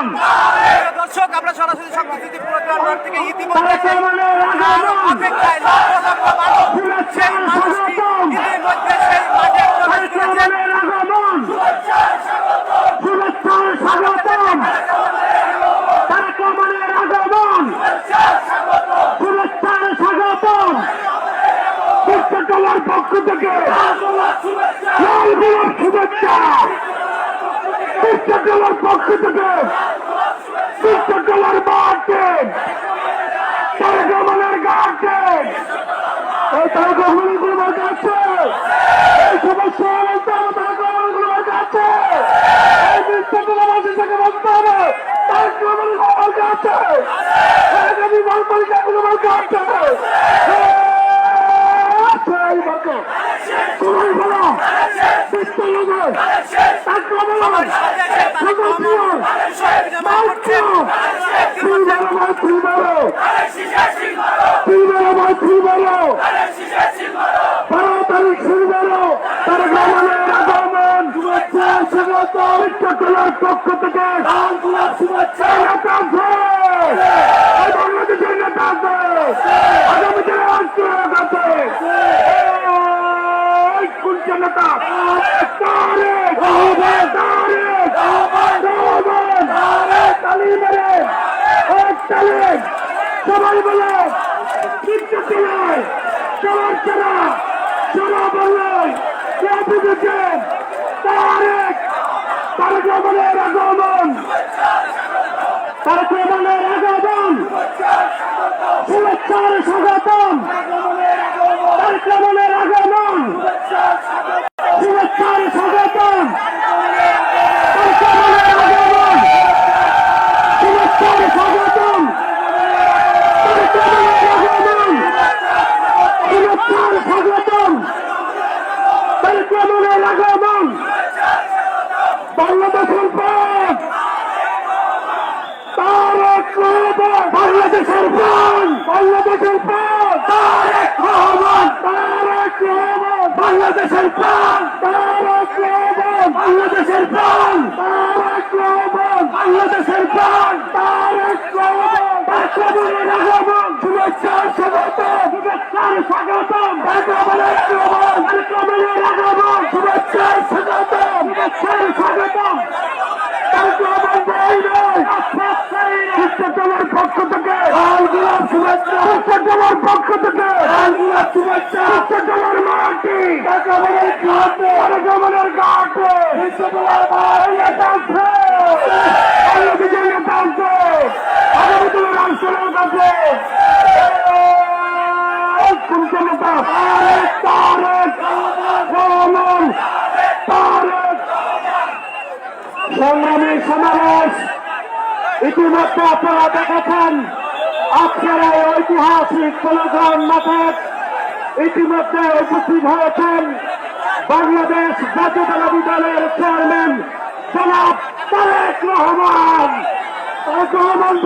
আগমন দর্শক আমরা সরাসরি সংস্কৃতি পুরস্কার থেকে ইতিমধ্যে আগমন অপেক্ষায় লক্ষ লক্ষ মানুষ সেই মানুষটি। ইতিমধ্যে সেই মাঠে প্রবেশ করেছেন স্বাগতম পুস্তকালার পক্ষ থেকে লাল গোলাপ শুভেচ্ছা। পুস্তকালার পক্ষ থেকে পুস্তকালার মাঠে রহমানের গার্ডেন এই তারেক রহমানেরগুলো মার্কা আছে এই সমস্যা বলতে হবে তারেক রহমানেরগুলো মার্কা আছে এই পুস্তকালা থেকে বলতে হবে তারেক রহমানেরগুলো মার্কা আছে এই আগামী বালপালিকা গুলো পক্ষ থেকে বাংলাদেশের নেতা আছে আগামী দিনে রাষ্ট্র আছে কোন নেতা তারেক তারেক তারেক তালি মেরে এক তালিম সবাই বলে সবার বললেন কে তারেক তারেক রহমানের আগমন তারেক রহমানের আগমন শুভেচ্ছার স্বাগতম তারেক রহমানের আগমন শুভেচ্ছার স্বাগতম তারেক রহমানের আগমন শুভেচ্ছার স্বাগতম তারেক রহমানের আগমন শুভেচ্ছার স্বাগতম তারেক রহমানের আগমন বাংলাদেশের পথ তারেক রহমান বাংলাদেশের প্রাণ বাংলাদেশের প্রাণ তারেক রহমান তারেক রহমান বাংলাদেশের প্রাণ তারেক রহমান বাংলাদেশের প্রাণ তারেক রহমান বাংলাদেশের প্রাণ তারেক রহমান তারেক রহমানের আগমন শুভেচ্ছার স্বাগতম শুভেচ্ছার স্বাগতম তারেক রহমানের আগমন তারেক রহমানের আগমন শুভেচ্ছার স্বাগতম শুভেচ্ছার স্বাগতম শিক্ষকের পক্ষ থেকে শিক্ষকের পক্ষ থেকে শিক্ষকের মাটি কাকামনের ঘাটে কাকামনের ঘাটে বিশ্বকলার ভাই নেতা আছে আগামী দিনের নেতা আছে আগামী দিনের রাষ্ট্রের কাছে কোনটা নেতা তারেক তারেক রহমান তারেক সংগ্রামী সমাবেশ ইতিমধ্যে আপনারা দেখেছেন আপনারা ঐতিহাসিক স্লোগান মাঠে ইতিমধ্যে উপস্থিত হয়েছেন। বাংলাদেশ জাতীয়তাবাদী দলের চেয়ারম্যান জনাব তারেক রহমান। তারেক রহমান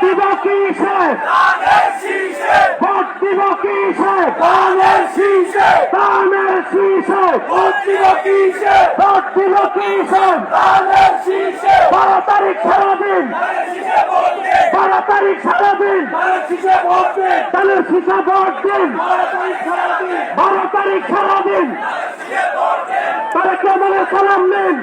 দিব কিসে ভোট দিব কিসে দানের শীষে দানের শীষে ভোট দিব কিসে ভোট দিব কিসে দানের শীষে বারো তারিখ সারাদিন। বারো তারিখ সারাদিন। দানের শীষে ভোট দিন। বারো তারিখ সারাদিন। তারা কেমন সালাম নিন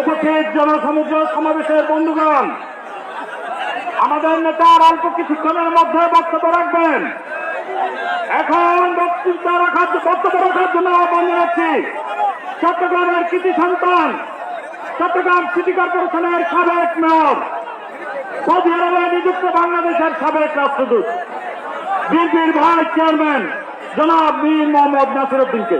উপস্থিত জনসমুদ্র সমাবেশের বন্ধুগণ, আমাদের নেতার অল্প কিছুক্ষণের মধ্যে বক্তব্য রাখবেন। এখন বক্তৃতা রাখার বক্তব্য রাখার জন্য আহ্বান জানাচ্ছি চট্টগ্রামের কৃতি সন্তান, চট্টগ্রাম সিটি কর্পোরেশনের সাবেক মেয়র সৌদি আরবে নিযুক্ত বাংলাদেশের সাবেক রাষ্ট্রদূত, বিএনপির ভাইস চেয়ারম্যান জনাব মীর মোহাম্মদ নাসির উদ্দিনকে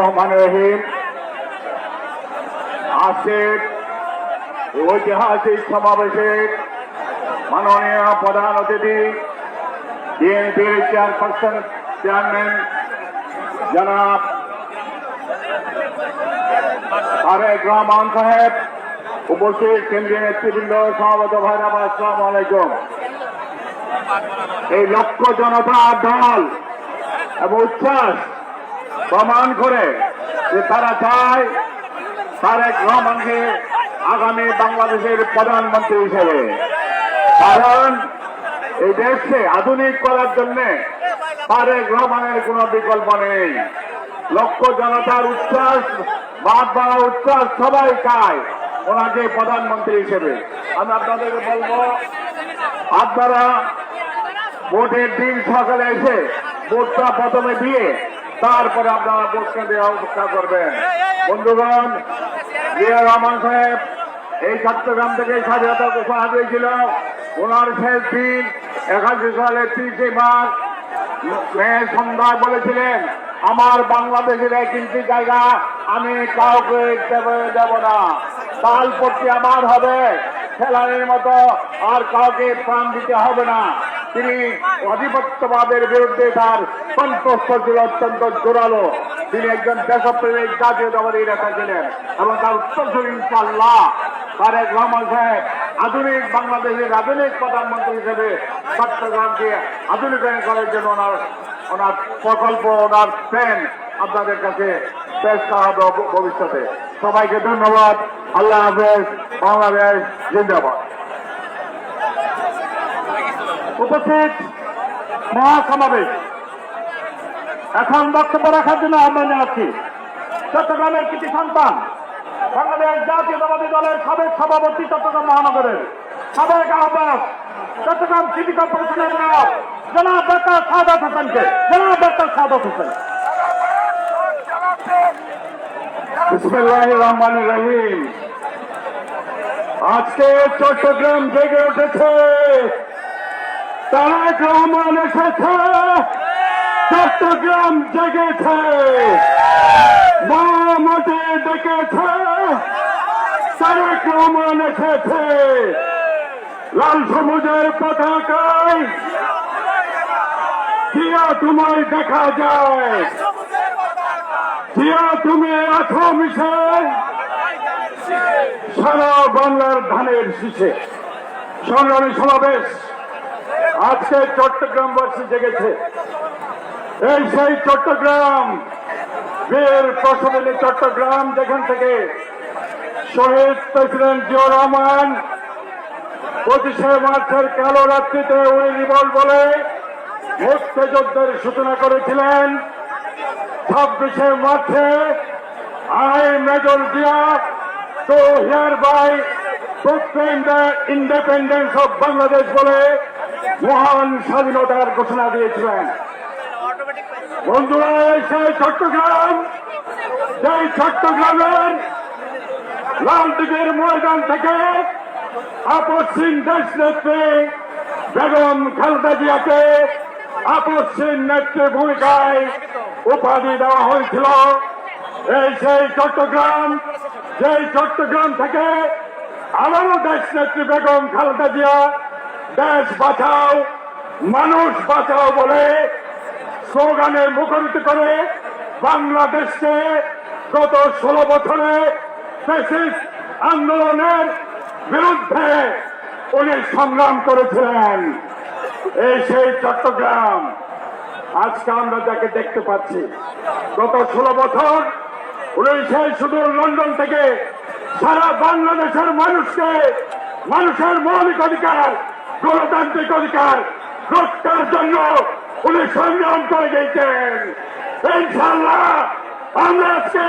রহমান রহিম। ঐতিহাসিক সমাবেশে মাননীয় প্রধান অতিথি, বিএনপির চেয়ারপারসন চেয়ারম্যান, জনাব তারেক রহমান সাহেব, উপস্থিত কেন্দ্রীয় নেতৃবৃন্দ আলাইকুম। এই লক্ষ জনতার দল এবং উচ্ছ্বাস প্রমাণ করে যে তারা চায় তারেক রহমানকে আগামী বাংলাদেশের প্রধানমন্ত্রী হিসেবে। কারণ এই দেশকে আধুনিক করার জন্য তারেক রহমানের কোনো বিকল্প নেই। লক্ষ জনতার উচ্ছ্বাস, বাদ বাড়া উচ্ছ্বাস সবাই চায় ওনাকে প্রধানমন্ত্রী হিসেবে। আমি আপনাদেরকে বলব, আপনারা ভোটের দিন সকালে এসে ভোটটা প্রথমে দিয়ে তারপরে আপনারা ভোটটা দেওয়া অপেক্ষা করবেন। বন্ধুগণ রহমান সাহেব এই চট্টগ্রাম থেকে স্বাধীনতা ঘোষণা হয়েছিল ওনার শেষ দিন, একাশি সালের তিরিশে মার্চ মেয়ে সন্ধ্যায় বলেছিলেন, আমার বাংলাদেশের এক ইঞ্চি জায়গা, আমি কাউকে দেব না। তাল পড়তে আমার হবে, ফেলানির মতো আর কাউকে প্রাণ দিতে হবে না। তিনি আধিপত্যবাদের বিরুদ্ধে তার কণ্ঠস্থ ছিল অত্যন্ত জোরালো। তিনি একজন দেশপ্রেমিক জাতীয়তাবাদী নেতা ছিলেন এবং তার উত্তরসূরি ইনশাল্লাহ তারেক রহমান সাহেব আধুনিক বাংলাদেশের আধুনিক প্রধানমন্ত্রী হিসেবে চট্টগ্রামকে আধুনিকায়ন করার জন্য ওনার ওনার প্রকল্প, ওনার প্ল্যান আপনাদের কাছে পেশ করা হবে ভবিষ্যতে। সবাইকে ধন্যবাদ। আল্লাহ হাফেজ। বাংলাদেশ জিন্দাবাদ। উপস্থিত মহাসমাবেশ। এখন বক্তব্য রাখার জন্য আহ্বান জানাচ্ছি। চট্টগ্রামের কৃতি সন্তান, বাংলাদেশ জাতীয়তাবাদী দলের সাবেক সভাপতি চট্টগ্রাম মহানগরের সাবেক আহ্বায়ক চট্টগ্রাম সিটি কর্পোরেশনের মেয়র জনাব ডাক্তার সাদাত হোসেনকে। জনাব ডাক্তার সাদাত হোসেন। আজকে চট্টগ্রাম জেগে উঠেছে তারেক রহমান এসেছে চট্টগ্রাম জেগেছে। মা মাটি ডেকেছে। তারেক রহমান এসেছে লাল সবুজের পতাকায় জিয়া তোমায় দেখা যায়। জিয়া তুমি আছো মিশে। সারা বাংলার ধানের শীষে। সংগ্রামী সমাবেশ। আজকে চট্টগ্রামবাসী জেগেছে। এই সেই চট্টগ্রাম, বীর প্রসবেলী চট্টগ্রাম, যেখান থেকে শহীদ প্রেসিডেন্ট জিয়া রহমান পঁচিশে মার্চের কালো রাত্রিতে উনি রিভল বলে মুক্তিযুদ্ধের সূচনা করেছিলেন। ছাব্বিশে মার্চে I major Zia do hereby proclaim the independence of Bangladesh বলে মহান স্বাধীনতার ঘোষণা দিয়েছিলেন। বন্ধুরা সেই চট্টগ্রাম, সেই চট্টগ্রামের লালদিঘির ময়দান থেকে আপসীন দেশ নেত্রী বেগম খালেদা জিয়াকে আপসীন নেত্রী ভূমিকায় উপাধি দেওয়া হয়েছিল। এই সেই চট্টগ্রাম সেই চট্টগ্রাম থেকে আবারও দেশ নেত্রী বেগম খালেদা জিয়া দেশ বাঁচাও, মানুষ বাঁচাও বলে স্লোগানে মুখরিত করে বাংলাদেশকে গত ষোলো বছরে আন্দোলনের বিরুদ্ধে উনি সংগ্রাম করেছিলেন। এই সেই চট্টগ্রাম। আজকে আমরা যাকে দেখতে পাচ্ছি, গত ষোলো বছর উনি সেই শুধু লন্ডন থেকে সারা বাংলাদেশের মানুষকে, মানুষের মৌলিক অধিকার গণতান্ত্রিক অধিকার রক্ষার জন্য উনি সংগ্রাম করে গেছেন। ইনশাল্লাহ আমরা আজকে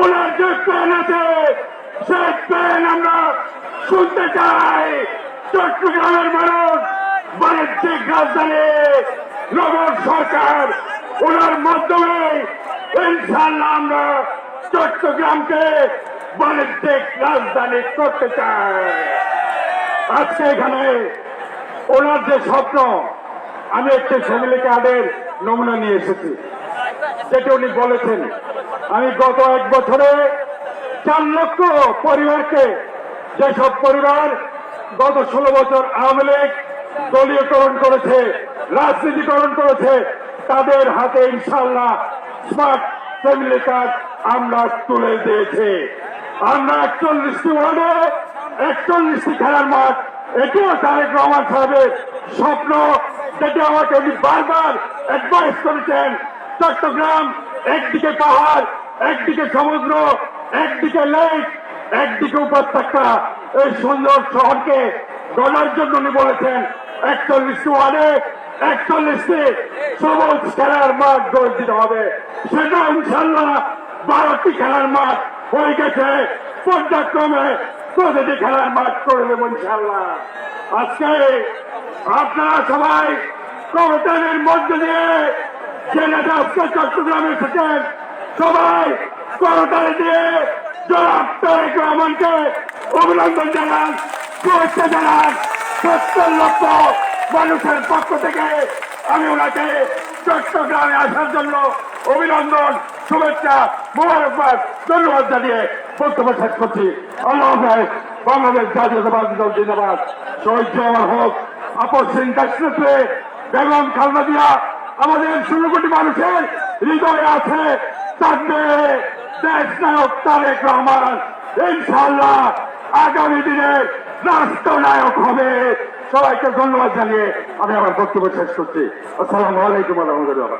ওনার যে প্ল্যান আছে সেই প্ল্যান আমরা শুনতে চাই। চট্টগ্রামের মানুষ, বাণিজ্যিক রাজধানী, নগর সরকার ওনার মাধ্যমে ইনশাল্লাহ আমরা চট্টগ্রামকে বাণিজ্যিক রাজধানী করতে চাই। আজকে এখানে ওনার যে স্বপ্ন, আমি একটি ফ্যামিলি কার্ডের নমুনা নিয়ে এসেছি। যেটি উনি বলেছেন। আমি গত এক বছরে চার লক্ষ পরিবারকে, যেসব পরিবার গত ষোলো বছর আওয়ামী লীগ দলীয়করণ করেছে, রাজনীতিকরণ করেছে, তাদের হাতে ইনশাল্লাহ স্মার্ট ফ্যামিলি কার্ড আমরা তুলে দিয়েছে। আমরা একচল্লিশটি ওয়ার্ডে একচল্লিশটি খেলার মাঠ এটিও তারেক রহমান সাহেবের স্বপ্ন। যেটি আমাকে উনি বারবার অ্যাডভাইস করেছেন চট্টগ্রাম একদিকে পাহাড়, একদিকে সমুদ্র, একদিকে লেক, একদিকে উপত্যকা। এই সুন্দর শহরকে গড়ার জন্য উনি বলেছেন, একচল্লিশটি ওয়ার্ডে একচল্লিশটি সবুজ খেলার মাঠ গড়ে দিতে হবে। সেটা ইনশাল্লাহ বারোটি খেলার মাঠ হয়ে গেছে। পর্যায়ক্রমে প্রতিটি খেলার মাঠ করে দেবো ইনশাল্লাহ আজকে আপনারা সবাই কমিটানের মধ্য দিয়ে যে নেতা আজকে চট্টগ্রামে এসেছেন, সবাই করতালি দিয়ে রহমানকে অভিনন্দন জানান, শুভেচ্ছা জানান। সত্তর লক্ষ মানুষের পক্ষ থেকে আমি ওনাকে চট্টগ্রামে আসার জন্য অভিনন্দন, শুভেচ্ছা, মোবারকবাদ, ধন্যবাদ জানিয়ে বক্তব্য শেষ করছি। আল্লাহ বাংলাদেশ জাতীয়তাবাদী জিন্দাবাদ। শহীদ জওয়ান হোক আপস সিং নেতৃত্বে বেগম খালদা দিয়া আমাদের ষোলো কোটি মানুষের হৃদয়ে আছে। থাকবে দেশ নায়ক তারেক রহমান। ইনশাল্লাহ আগামী দিনে রাষ্ট্রনায়ক হবে। সবাইকে ধন্যবাদ জানিয়ে আমি আমার বক্তব্য শেষ করছি। আসসালামু আলাইকুম রহমতুল্লাহ